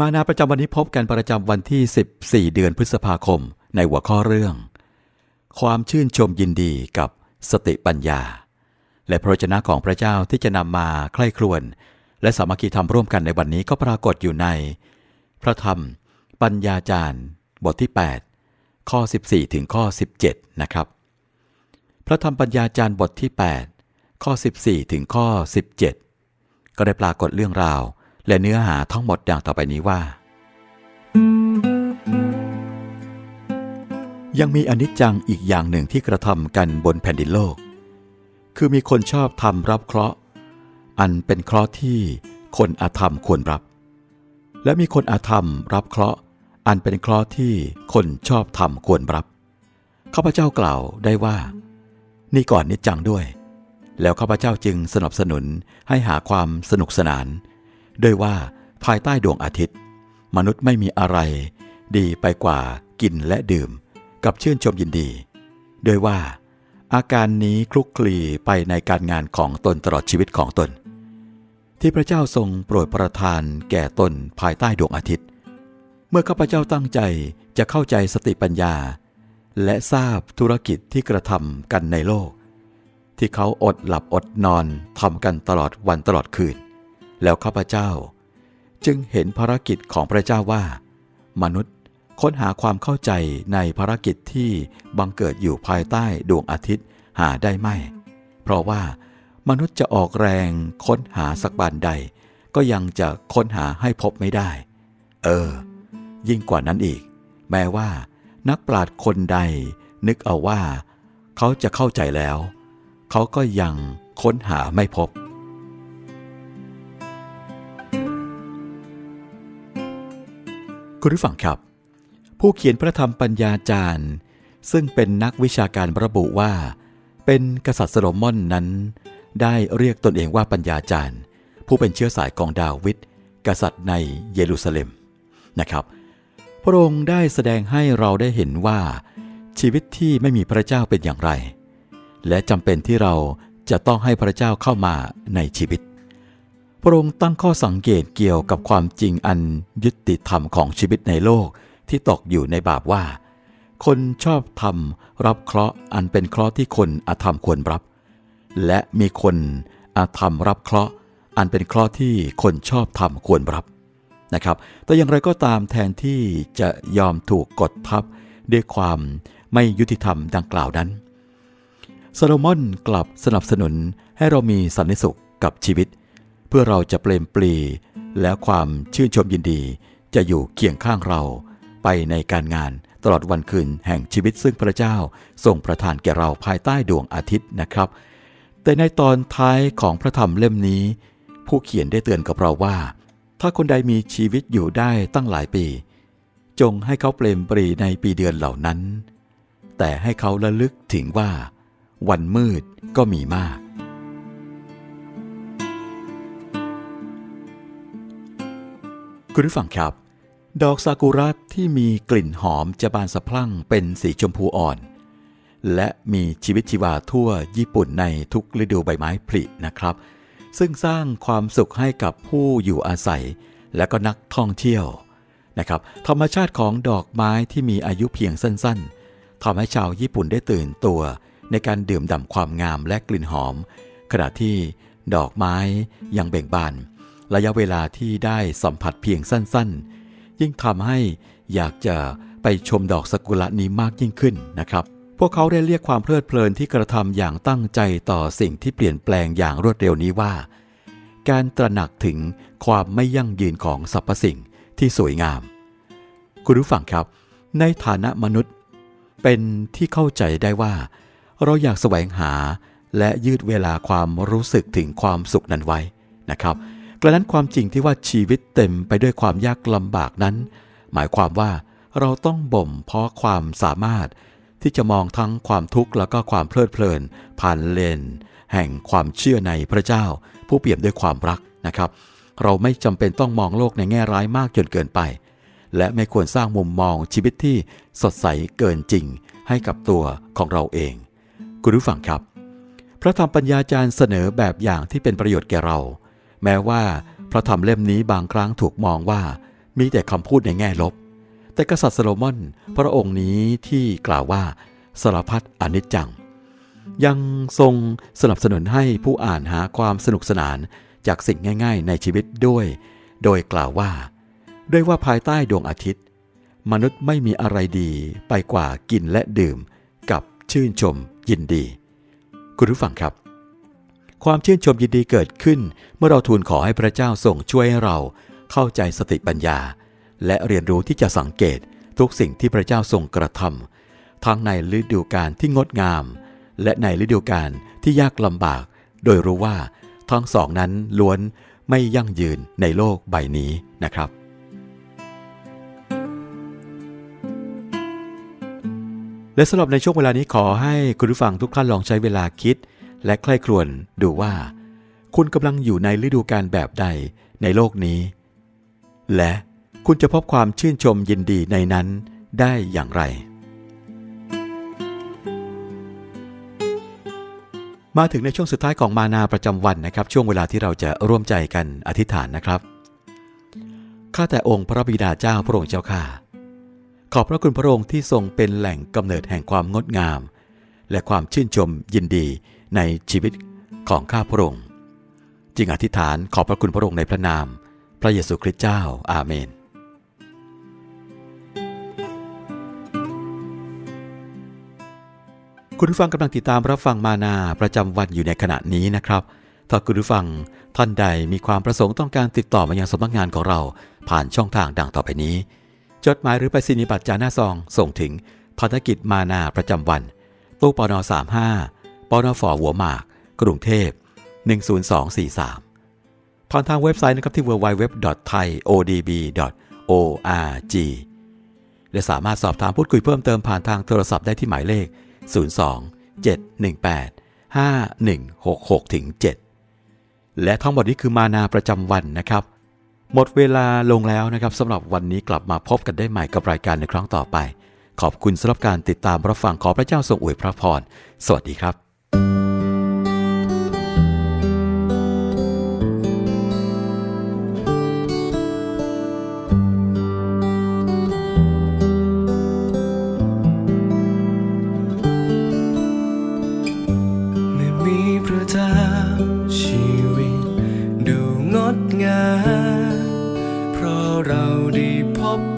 มานาประจำวันนี้พบกันประจำวันที่ 14 เดือนพฤษภาคม ในหัวข้อเรื่อง ความชื่นชมยินดีกับสติปัญญา และพระวจนะของพระเจ้าที่จะนำมาใคร่ครวญและสามัคคีธรรมร่วมกันในวันนี้ก็ปรากฏอยู่ใน พระธรรม ปัญญาจารย์ บทที่ 8 ข้อ 14 ถึงข้อ 17 นะครับ พระธรรมปัญญาจารย์บทที่ 8 ข้อ 14 ถึงข้อ 17 ก็ได้ปรากฏเรื่องราว และเนื้อหาทั้งหมดดังต่อไปนี้ว่า ยังมีอนิจจังอีกอย่างหนึ่งที่กระทำกันบนแผ่นดินโลก คือมีคนชอบทำรับเคราะห์ อันเป็นเคราะห์ที่คนอาธรรมควรรับ และมีคนอาธรรมรับเคราะห์ อันเป็นเคราะห์ที่คนชอบทำควรรับข้าพเจ้ากล่าวได้ว่า นี่ก่อนนิจจังด้วย แล้วข้าพเจ้าจึงสนับสนุนให้หาความสนุกสนาน ด้วยว่าภายใต้ดวงอาทิตย์ มนุษย์ไม่มีอะไร ดีไปกว่ากินและดื่ม กับชื่นชมยินดีโดยว่า อาการนี้คลุกคลีไปในการงานของตนตลอดชีวิตของตน ที่พระเจ้าทรงโปรดประทานแก่ตนภายใต้ดวงอาทิตย์ เมื่อข้าพเจ้าตั้งใจจะเข้าใจสติปัญญา และทราบธุรกิจที่กระทำกันในโลก ที่เขาอดหลับอดนอนทำกันตลอดวันตลอดคืน แล้วข้าพเจ้า จึงเห็นภารกิจของพระเจ้าว่า มนุษย์ค้นหาความเข้าใจในภารกิจที่บังเกิดอยู่ภายใต้ดวงอาทิตย์หาได้ไม่ เพราะว่ามนุษย์จะออกแรงค้นหาสักบานใด ก็ยังจะค้นหาให้พบไม่ได้ เออ ยิ่งกว่านั้นอีก แม้ว่า นักปราชญ์คนใดนึกเอาว่า เขาจะเข้าใจแล้ว เขาก็ยังค้นหาไม่พบ คุณผู้ฟังครับ ผู้เขียนพระธรรมปัญญาจารย์ ซึ่งเป็นนักวิชาการระบุว่า เป็นกษัตริย์โซโลมอนนั้น ได้เรียกตนเองว่าปัญญาจารย์ ผู้เป็นเชื้อสายของดาวิดกษัตริย์ในเยรูซาเล็มนะครับ พระองค์ได้แสดงให้เราได้เห็นว่า ชีวิตที่ไม่มีพระเจ้าเป็นอย่างไร และจำเป็นที่เราจะต้องให้พระเจ้าเข้ามาในชีวิต พระองค์ตั้งข้อสังเกตเกี่ยวกับความจริงอันยุติธรรมของชีวิตในโลกที่ตกอยู่ในบาปว่า คนชอบทำรับเคราะห์อันเป็นเคราะห์ที่คนอาธรรมควรรับ และมีคนอาธรรมรับเคราะห์อันเป็นเคราะห์ที่คนชอบทำควรรับนะครับ แต่อย่างไรก็ตามแทนที่จะยอมถูกกดทับด้วยความไม่ยุติธรรมดังกล่าวนั้นโซโลมอนกลับสนับสนุนให้เรามีสันนิสุขกับชีวิต เพื่อเราจะเปลมปลี และความชื่นชมยินดีจะอยู่เคียงข้างเรา ไปในการงานตลอดวันคืนแห่งชีวิตซึ่งพระเจ้าทรงประทานแก่เราภายใต้ดวงอาทิตย์นะครับ แต่ในตอนท้ายของพระธรรมเล่มนี้ ผู้เขียนได้เตือนกับเราว่า ถ้าคนใดมีชีวิตอยู่ได้ตั้งหลายปี จงให้เขาเปลมปรีในปีเดือนเหล่านั้น แต่ให้เขาระลึกถึงว่า วันมืดก็มีมาก คุณผู้ฟังครับ ดอกซากุระที่มีกลิ่นหอมจะบานสะพรั่งเป็นสีชมพูอ่อน และมีชีวิตชีวาทั่วญี่ปุ่นในทุกฤดูใบไม้ผลินะครับ ซึ่งสร้างความสุขให้กับผู้อยู่อาศัย และก็นักท่องเที่ยวนะครับธรรมชาติของดอกไม้ที่มีอายุเพียงสั้นๆทำให้ชาวญี่ปุ่นได้ตื่นตัว ในการดื่มด่ำความงามและกลิ่นหอม ขณะที่ดอกไม้ยังเบ่งบาน ระยะเวลาที่ได้สัมผัสเพียงสั้นๆ ยิ่งทำให้อยากจะไปชมดอกสกุระนี้มากยิ่งขึ้นนะครับ พวกเขาได้เรียกความเพลิดเพลินที่กระทำอย่างตั้งใจต่อสิ่งที่เปลี่ยนแปลงอย่างรวดเร็วนี้ว่า การตระหนักถึงความไม่ยั่งยืนของสรรพสิ่งที่สวยงาม คุณผู้ฟังครับ ในฐานะมนุษย์ เป็นที่เข้าใจได้ว่า เราอยากแสวงหาและยืดเวลาความรู้สึกถึงความสุขนั้นไว้นะครับ กระนั้นความจริงที่ว่าชีวิตเต็มไปด้วยความยากลำบากนั้น หมายความว่าเราต้องบ่มเพาะความสามารถ ที่จะมองทั้งความทุกข์แล้วก็ความเพลิดเพลิน ผ่านเลน แห่งความเชื่อในพระเจ้า ผู้เปี่ยมด้วยความรักนะครับ เราไม่จำเป็นต้องมองโลกในแง่ร้ายมากจนเกินไป และไม่ควรสร้างมุมมองชีวิตที่สดใสเกินจริง ให้กับตัวของเราเอง คุณผู้ฟังครับ พระธรรมปัญญาจารย์เสนอแบบอย่างที่เป็นประโยชน์แก่เรา แม้ว่าพระธรรมเล่มนี้บางครั้งถูกมองว่ามีแต่คำพูดในแง่ลบ แต่กษัตริย์โซโลมอนพระองค์นี้ที่กล่าวว่าสารพัดอนิจจัง ยังทรงสนับสนุนให้ผู้อ่านหาความสนุกสนานจากสิ่งง่าย ๆ ในชีวิตด้วย โดยกล่าวว่า ด้วยว่าภายใต้ดวงอาทิตย์ มนุษย์ไม่มีอะไรดีไปกว่ากินและดื่ม กับชื่นชมยินดี คุณผู้ฟังครับ ความชื่นชมยินดีเกิดขึ้น เมื่อเราทูลขอให้พระเจ้าทรงช่วยให้เราเข้าใจสติปัญญา และเรียนรู้ที่จะสังเกตทุกสิ่งที่พระเจ้าทรงกระทำทั้งในฤดูกาลที่งดงาม และในฤดูกาลที่ยากลำบาก โดยรู้ว่าทั้งสองนั้นล้วนไม่ยั่งยืนในโลกใบนี้นะครับ และสำหรับในช่วงเวลานี้ขอให้คุณผู้ฟังทุกท่านลองใช้เวลาคิด และใคร่ครวญดูว่า คุณกำลังอยู่ในฤดูกาลแบบใดในโลกนี้ และคุณจะพบความชื่นชมยินดีในนั้นได้อย่างไร มาถึงในช่วงสุดท้ายของมานาประจำวันนะครับ ช่วงเวลาที่เราจะร่วมใจกันอธิษฐานนะครับข้าแต่องค์พระบิดาเจ้าพระองค์เจ้าข้าขอบพระคุณพระองค์ที่ทรงเป็นแหล่งกำเนิดแห่งความงดงาม และความชื่นชมยินดี ในชีวิตของข้าพระองค์ จึงอธิษฐานขอบพระคุณพระองค์ในพระนาม พระเยซูคริสต์เจ้าอาเมน คุณผู้ฟังกำลังติดตามรับฟังมานาประจำวันอยู่ในขณะนี้นะครับ ถ้าคุณผู้ฟังท่านใดมีความประสงค์ต้องการติดต่อมายังสำนักงานของเราผ่านช่องทางดังต่อไปนี้ จดหมายหรือไปรษณียบัตรจานหน้าซองส่งถึงภารกิจมานาประจำวันตู้ปน35 ปนฝหัวหมาก กรุงเทพ 10243 ผ่านทางเว็บไซต์นะครับที่ www.thaiodb.org และสามารถสอบถามพูดคุยเพิ่มเติมผ่านทางโทรศัพท์ได้ที่หมายเลข 02 718 5166ถึง7และทั้งหมดนี้คือมานาประจำวันนะครับ หมดเวลาลงแล้วนะครับสำหรับวันนี้กลับมาพบกันได้ใหม่กับรายการในครั้งต่อไป ขอบคุณสำหรับการติดตามรับฟังขอพระเจ้าทรงอวยพระพร สวัสดีครับะเ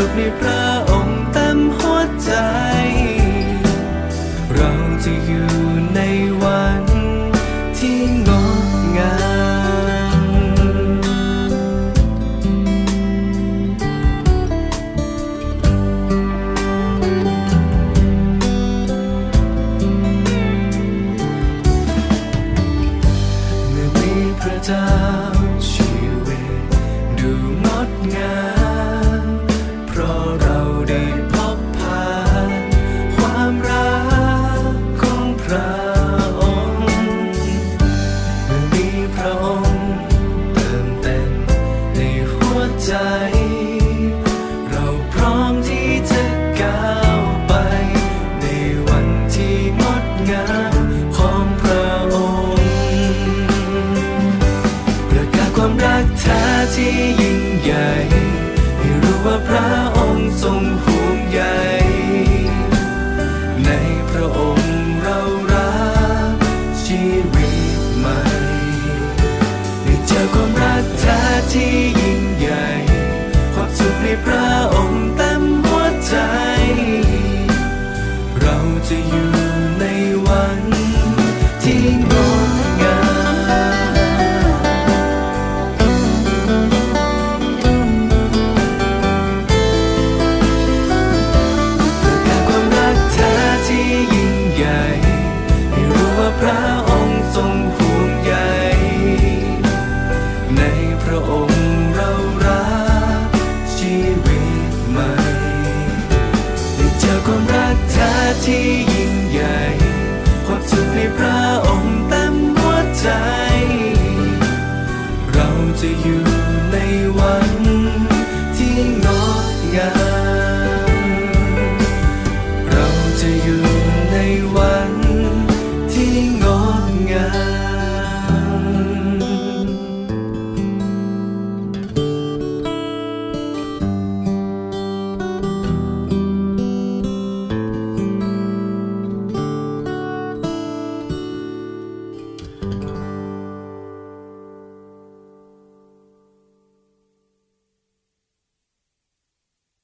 สุขในพระองค์เต็มหัวใจ เราจะอยู่ในวันที่งดงามเมื่อมีพระเจ้าชีวิตดูงดงาม ใจ ที่ยิ่งใหญ่ ความสุขในพระองค์เต็มหัวใจ เราจะอยู่